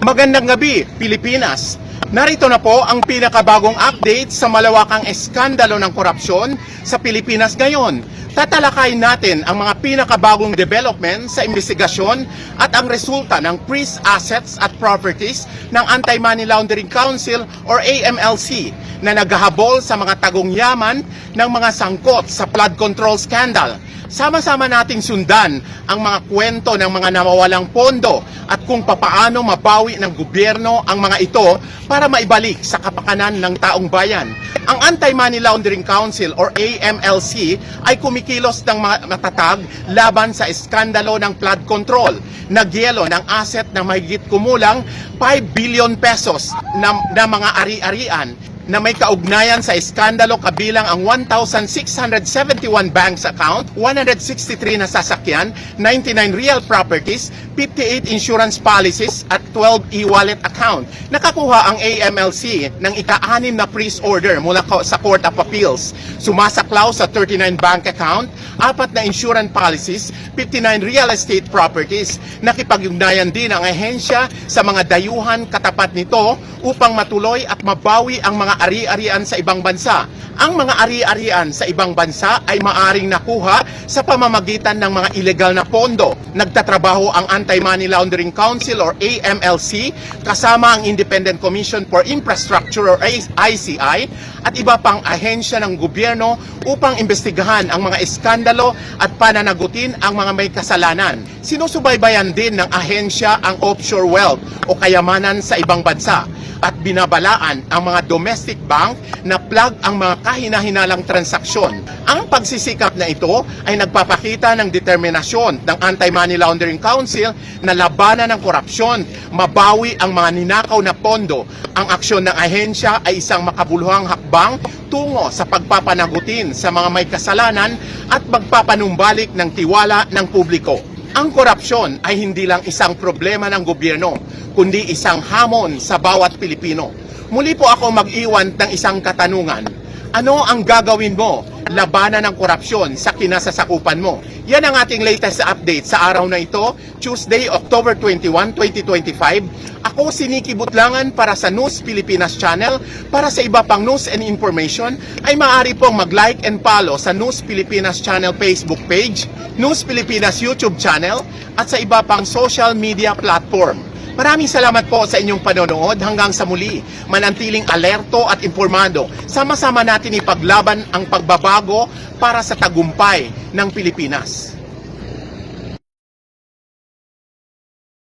Magandang gabi, Pilipinas. Narito na po ang pinakabagong update sa malawakang eskandalo ng korupsyon sa Pilipinas ngayon. Tatalakayin natin ang mga pinakabagong development sa investigasyon at ang resulta ng Priest Assets at Properties ng Anti-Money Laundering Council or AMLC na naghahabol sa mga tagong yaman ng mga sangkot sa flood control scandal. Sama-sama nating sundan ang mga kwento ng mga nawawalang pondo at kung papaano mabawi ng gobyerno ang mga ito para maibalik sa kapakanan ng taong bayan. Ang Anti-Money Laundering Council or AMLC ay kumikilos ng matatag laban sa eskandalo ng flood control. Nagyelo ng asset na mahigit kumulang 5 billion pesos na, na mga ari-arian na may kaugnayan sa iskandalo kabilang ang 1,671 banks account, 163 na sasakyan, 99 real properties, 58 insurance policies at 12 e-wallet account. Nakakuha ang AMLC ng ika-anim na freeze order mula sa Court of Appeals. Sumasaklaw sa 39 bank account, apat na insurance policies, 59 real estate properties. Nakipag-ugnayan din ang ahensya sa mga dayuhan katapat nito upang matuloy at mabawi ang mga ari-arian sa ibang bansa. Ang mga ari-arian sa ibang bansa ay maaring nakuha sa pamamagitan ng mga ilegal na pondo. Nagtatrabaho ang Anti-Money Laundering Council or AMLC kasama ang Independent Commission for Infrastructure or ICI at iba pang ahensya ng gobyerno upang imbestigahan ang mga eskandalo at pananagutin ang mga may kasalanan. Sinusubaybayan din ng ahensya ang offshore wealth o kayamanan sa ibang bansa at binabalaan ang mga domestic bank na plug ang mga kahinahinalang transaksyon. Ang pagsisikap na ito ay nagpapakita ng determinasyon ng Anti-Money Laundering Council na labanan ng korupsyon, mabawi ang mga ninakaw na pondo. Ang aksyon ng ahensya ay isang makabuluhang hakbang tungo sa pagpapanagutin sa mga may kasalanan at magpapanumbalik ng tiwala ng publiko. Ang korupsyon ay hindi lang isang problema ng gobyerno, kundi isang hamon sa bawat Pilipino. Muli po ako mag-iwan ng isang katanungan. Ano ang gagawin mo labanan ng korupsyon sa kinasasakupan mo? Yan ang ating latest update sa araw na ito, Tuesday, October 21, 2025. Ako si Nikki Butlangan para sa News Pilipinas Channel. Para sa iba pang news and information, ay maaari pong mag-like and follow sa News Pilipinas Channel Facebook page, News Pilipinas YouTube channel, at sa iba pang social media platform. Maraming salamat po sa inyong panonood. Hanggang sa muli, manantiling alerto at informado. Sama-sama natin ipaglaban ang pagbabago para sa tagumpay ng Pilipinas.